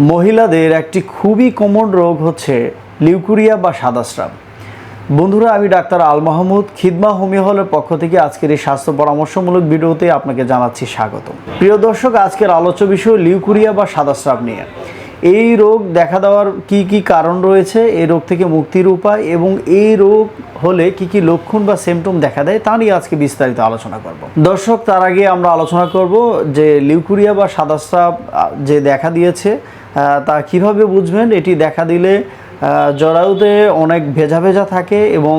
মহিলাদের একটি খুবই কমন রোগ হচ্ছে লিউকুরিয়া বা সাদাস্রাব। বন্ধুরা, আমি ডাক্তার আল মাহমুদ, খিদমা হোমিও হলের পক্ষ থেকে আজকের এই স্বাস্থ্য পরামর্শমূলক ভিডিওতে আপনাকে জানাচ্ছি স্বাগত প্রিয় দর্শক, আজকের আলোচ্য বিষয় লিউকুরিয়া বা সাদাস্রাব নিয়ে। এই রোগ দেখা দেওয়ার কি কি কারণ রয়েছে, এই রোগ থেকে মুক্তির উপায় এবং এই রোগ হলে কি কি লক্ষণ বা সিমটম দেখা দেয় তা নিয়ে আজকে বিস্তারিত আলোচনা করব। দর্শক, তার আগে আমরা আলোচনা করব যে লিউকুরিয়া বা সাদাস্রাব যে দেখা দিয়েছে তা কীভাবে বুঝবেন? এটি দেখা দিলে জরায়ুতে অনেক ভেজা ভেজা থাকে এবং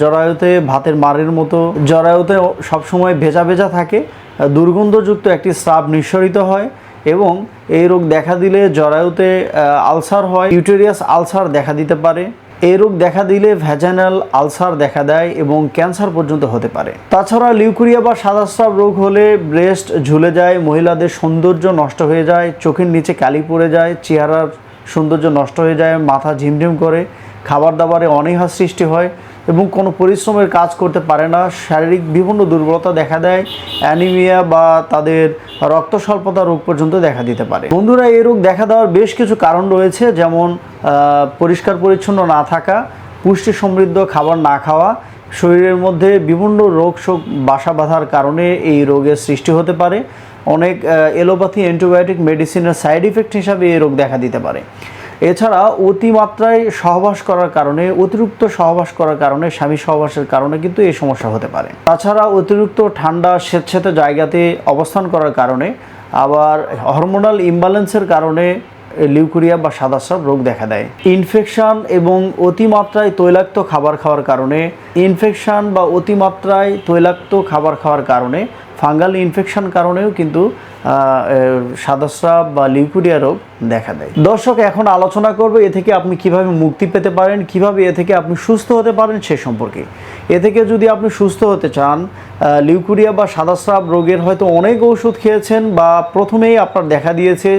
জরায়ুতে ভাতের মারের মতো, জরায়ুতে সবসময় ভেজা ভেজা থাকে। দুর্গন্ধযুক্ত একটি স্রাব নিঃসরিত হয় এবং এই রোগ দেখা দিলে জরায়ুতে আলসার হয়, ইউটেরিয়াস আলসার দেখা দিতে পারে। এই রোগ দেখা দিলে ভ্যাজানাল আলসার দেখা দেয় এবং ক্যান্সার পর্যন্ত হতে পারে। তাছাড়া লিউকুরিয়া বা সাদাস্রাব রোগ হলে ব্রেস্ট ঝুলে যায়, মহিলাদের সৌন্দর্য নষ্ট হয়ে যায়, চোখের নিচে কালি পড়ে যায়, চেহারার সৌন্দর্য নষ্ট হয়ে যায়, মাথা ঝিমঝিম করে খাবার দাবারে অনীহা সৃষ্টি হয় এবং কোনো পরিশ্রমের কাজ করতে পারে না। শারীরিক বিভিন্ন দুর্বলতা দেখা দেয়, অ্যানিমিয়া বা তাদের রক্ত স্বল্পতা রোগ পর্যন্ত দেখা দিতে পারে। বন্ধুরা, এই রোগ দেখা দেওয়ার বেশ কিছু কারণ রয়েছে, যেমন পরিষ্কার পরিচ্ছন্ন না থাকা, পুষ্টি সমৃদ্ধ খাবার না খাওয়া শরীরের মধ্যে বিভিন্ন রোগ শোক বাসা বাঁধার কারণে এই রোগের সৃষ্টি হতে পারে। অনেক এলোপ্যাথি অ্যান্টিবায়োটিক মেডিসিনের সাইড ইফেক্ট হিসাবে এই রোগ দেখা দিতে পারে। এছাড়া অতিমাত্রায় সহবাস করার কারণে, অতিরিক্ত সহবাস করার কারণে, স্বামী সহবাসের কারণে কিন্তু এই সমস্যা হতে পারে। তাছাড়া অতিরিক্ত ঠান্ডা স্বেচ্ছাতে জায়গাতে অবস্থান করার কারণে, আবার হরমোনাল ইমব্যালেন্সের কারণে লিউকুরিয়া বা সাদাস্রাব রোগ দেখা দেয়। ইনফেকশন এবং অতিমাত্রায় তৈলাক্ত খাবার খাওয়ার কারণে, ইনফেকশন বা অতিমাত্রায় তৈলাক্ত খাবার খাওয়ার কারণে, ফাঙ্গাল ইনফেকশন কারণেও কিন্তু সাদাস্রাব বা লিউকুরিয়া রোগ দেখা দেয়। দর্শক, এখন আলোচনা করবে এ থেকে আপনি কীভাবে মুক্তি পেতে পারেন, কীভাবে এ থেকে আপনি সুস্থ হতে পারেন সে সম্পর্কে। এ থেকে যদি আপনি সুস্থ হতে চান লিউকুরিয়া বা সাদাস্রাব রোগের হয়তো অনেক ওষুধ খেয়েছেন বা প্রথমেই আপনার দেখা দিয়েছে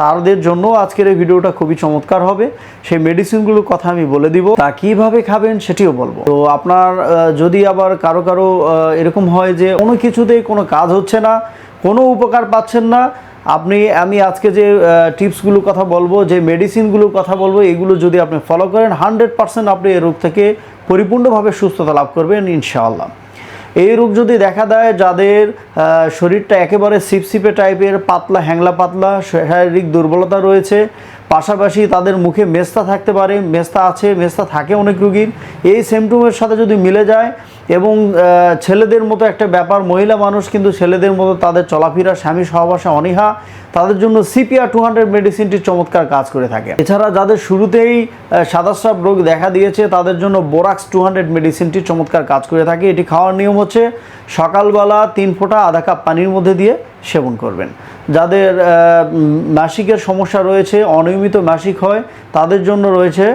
তাদের জন্য আজকের এই ভিডিওটা খুবই চমৎকার হবে। সেই মেডিসিনগুলোর কথা আমি বলে দিব। তা কীভাবে খাবেন সেটিও বলব। তো আপনার যদি আবার কারও কারও এরকম হয় যে কোনো কিছুতেই কোনো কাজ হচ্ছে না, কোনো উপকার পাচ্ছেন না, আপনি, আমি আজকে যে টিপসগুলোর কথা বলব, যে মেডিসিনগুলোর কথা বলব, এগুলো যদি আপনি ফলো করেন হান্ড্রেড পার্সেন্ট আপনি এই রোগ থেকে পরিপূর্ণভাবে সুস্থতা লাভ করবেন, ইনশাআল্লাহ। এই রোগ যদি দেখা দেয়, যাদের শরীরটা একেবারে সিপসিপে টাইপের, পাতলা, হ্যাংলা পাতলা শারীরিক দুর্বলতা রয়েছে, পাশাপাশি তাদের মুখে মেস্তা থাকতে পারে, মেস্তা আছে, মেস্তা থাকে অনেক রুগীর, এই সিমটমের সাথে যদি মিলে যায় এবং ছেলেদের মতো একটা ব্যাপার, মহিলা মানুষ কিন্তু ছেলেদের মতো তাদের চলাফেরা, স্বামী সহবাসে অনীহা, তাদের জন্য সিপিআর টু হান্ড্রেড মেডিসিনটি চমৎকার কাজ করে থাকে। এছাড়া যাদের শুরুতেই সাদাস্রাব রোগ দেখা দিয়েছে, তাদের জন্য বোরাক্স টু হান্ড্রেড মেডিসিনটি চমৎকার কাজ করে থাকে। এটি খাওয়ার নিয়ম হচ্ছে, সকালবেলা তিন ফোঁটা আধা কাপ পানির মধ্যে দিয়ে সেবন করবেন। যাদের মাসিকের সমস্যা রয়েছে, অনিয়মিত মাসিক হয়, তাদের জন্য রয়েছে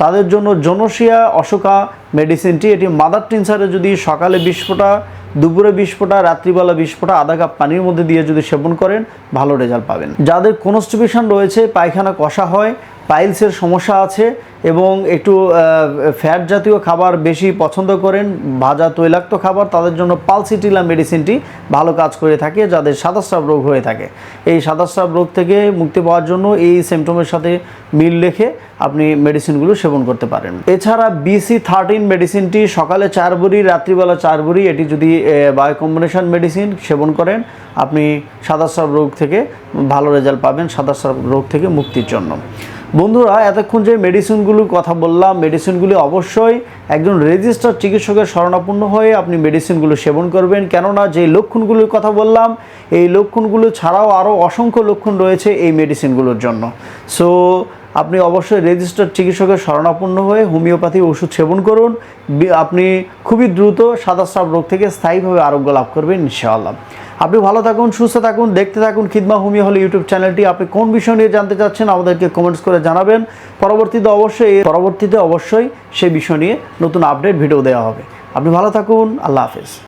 তাদের জন্য জনসিয়া অশোকা মেডিসিনটি এটি মাদার টিনসারে যদি সকালে বিশ ফোঁটা, দুপুরে বিশ ফোঁটা, রাত্রিবেলা বিশ ফোঁটা আধা কাপ পানির মধ্যে দিয়ে যদি সেবন করেন, ভালো রেজাল্ট পাবেন। যাদের কনস্টিপেশন রয়েছে, পায়খানা কষা হয় পাইলসের সমস্যা আছে এবং একটু ফ্যাট জাতীয় খাবার বেশি পছন্দ করেন, ভাজা তৈলাক্ত খাবার, তাদের জন্য পালসিটিলা মেডিসিনটি ভালো কাজ করে থাকে, যাদের সাদাস্রাব রোগ হয়ে থাকে। এই সাদাস্রাব রোগ থেকে মুক্তি পাওয়ার জন্য এই সিমটমের সাথে মিল রেখে আপনি মেডিসিনগুলো সেবন করতে পারেন। এছাড়া বিসি থার্টিন মেডিসিনটি সকালে চার বড়ি রাত্রিবেলা চার বড়ি এটি যদি বায়ো কম্বিনেশন মেডিসিন সেবন করেন, আপনি সাদাস্রাব রোগ থেকে ভালো রেজাল্ট পাবেন, সাদাস্রাব রোগ থেকে মুক্তির জন্য। বন্ধুরা, এতক্ষণ যে মেডিসিনগুলোর কথা বললাম, মেডিসিনগুলি অবশ্যই একজন রেজিস্টার চিকিৎসকের শরণাপন্ন হয়ে আপনি মেডিসিনগুলো সেবন করবেন। কেননা যে লক্ষণগুলোর কথা বললাম, এই লক্ষণগুলো ছাড়াও আরও অসংখ্য লক্ষণ রয়েছে এই মেডিসিনগুলোর জন্য। সো, আপনি অবশ্যই রেজিস্টার চিকিৎসকের শরণাপন্ন হয়ে হোমিওপ্যাথি ওষুধ সেবন করুন। আপনি খুবই দ্রুত সাদাস্রাব রোগ থেকে স্থায়ীভাবে আরোগ্য লাভ করবেন, ইনশাআল্লাহ। আপনি ভালো থাকুন, সুস্থ থাকুন, দেখতে থাকুন খিদমা হুমি হলে ইউটিউব চ্যানেলটি। আপনি কোন বিষয় নিয়ে জানতে চাচ্ছেন আমাদেরকে কমেন্টস করে জানাবেন। পরবর্তীতে অবশ্যই পরবর্তীতে অবশ্যই সেই বিষয় নিয়ে নতুন আপডেট ভিডিও দেওয়া হবে। আপনি ভালো থাকুন, আল্লাহ হাফেজ।